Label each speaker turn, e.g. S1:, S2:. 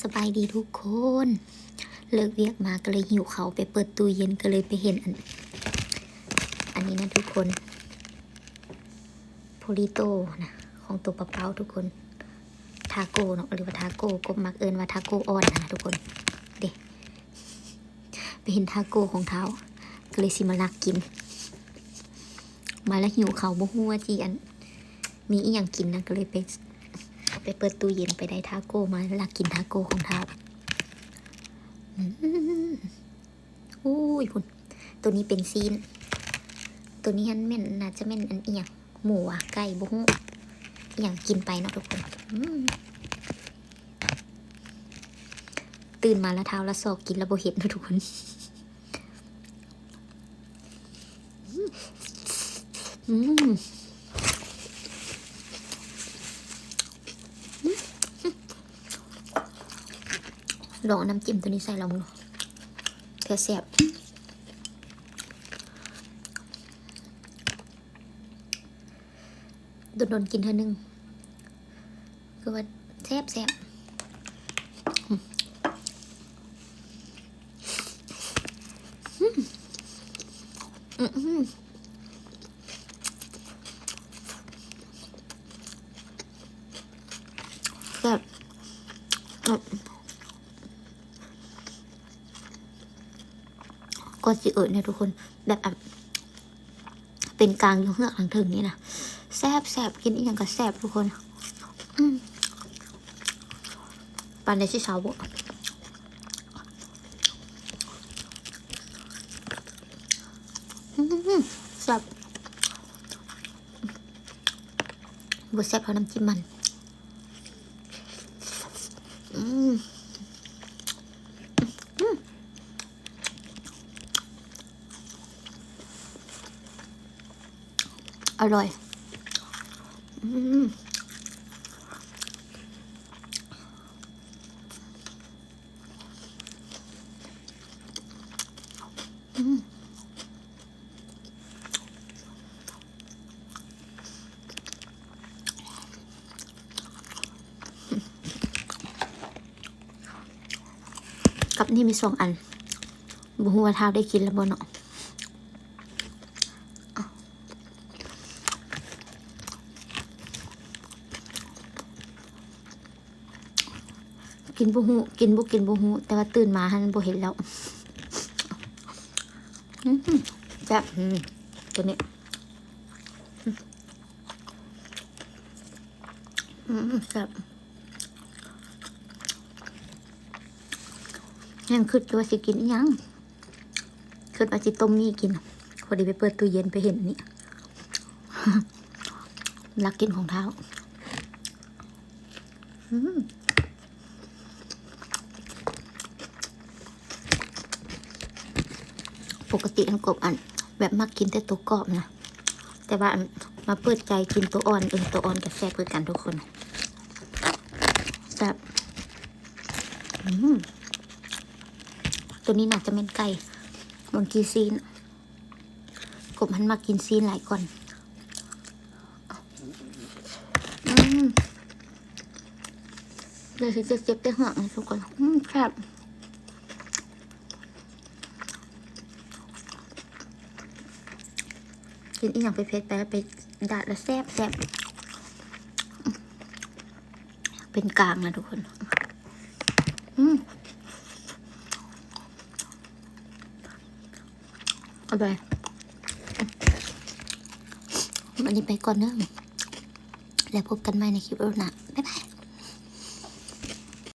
S1: สบายดีทุกคน เลิกเวียกมาก็เลยหิวเขาไปเปิดตู้เย็นก็เลยไปเห็นอัน อันนี้นะทุกคนโพลิโตนะของตัวปลาเป้าทุกคน ทาโก้เนาะหรือว่าทาโก้กบมักเอินว่าทาโก้อ่อนนะทุกคนเด็ไปเห็นทาโก้ของเท้าก็เลยสิมาลักกิน มาแล้วหิวเขาบ่ฮู้ว่าจีอัน มีอีหยังกินนะก็เลยไป ไปเปิดตู้เย็นไปได้ทาโก้มาแล้วกกินทาโก้ของเท้าอืมอุ้ยคุณ ตัวนี้เป็นซีน ตัวนี้ฮันแม่นน่าจะแม่นอันเอียงหมูอะไก่บุ้งอย่างกินไปเนาะทุกคนตื่นมาแล้วเท้าละศอกกินแล้วโบเห็นนะทุกคนอืม ลองน้ำจิ้มตัวนี้ใส่ลองดูเพื่อแซ่บโดนๆกินเท่านึงคือว่าแซ่บแซ่บอืมอืมอืมแซ่บอืม ก็สิเอิดเนี่ยทุกคนแบบเป็นกลางอยู่เฮือกหลังถึงนี่นะแซบแซบกินอีกอย่างก็แซบทุกคนปานในที่เช้าบ่อืมแซบบ่แซบเพราะน้ำจิ้มมัน อืม อร่อยอืมอืมกับนี่มีสองอันบุหัวเท้าได้กินแล้วบ่เนาะ กินบุหูกินบุกินบุหูแต่ว่าตื่นมาฮันบุเห็นแล้วแซ่บตัวนี้แซ่บยังคิดว่าสิกินอิหยังคิดว่าสิต้มมีกินพอดีไปเปิดตู้เย็นไปเห็นนนี่รักกินของเท้า อืม ปกติอันกบอัน แบบมักกินแต่ตัวกรอบนะแต่ว่ามาเปิดใจกินตัวอ่อนเออตัวอ่อนกับแซ่บเพื่อกันทุกคนแซ่บตัวนี้น่าจะเป็นไก่บางกีซีนกบมันมากินซีนหลายก่อนอืมเลยสิเจ็บๆได้หัวนะทุกคนอืมแซบ กินอีกอย่างไปเพชรไปแล้วไปดาดแล้วแซ่บแซ่บเป็นกลางนะทุกคนอืมอร่อยวันนี้ไปก่อนเนอะแล้วพบกันใหม่ในคลิปหน้าบ๊ายบาย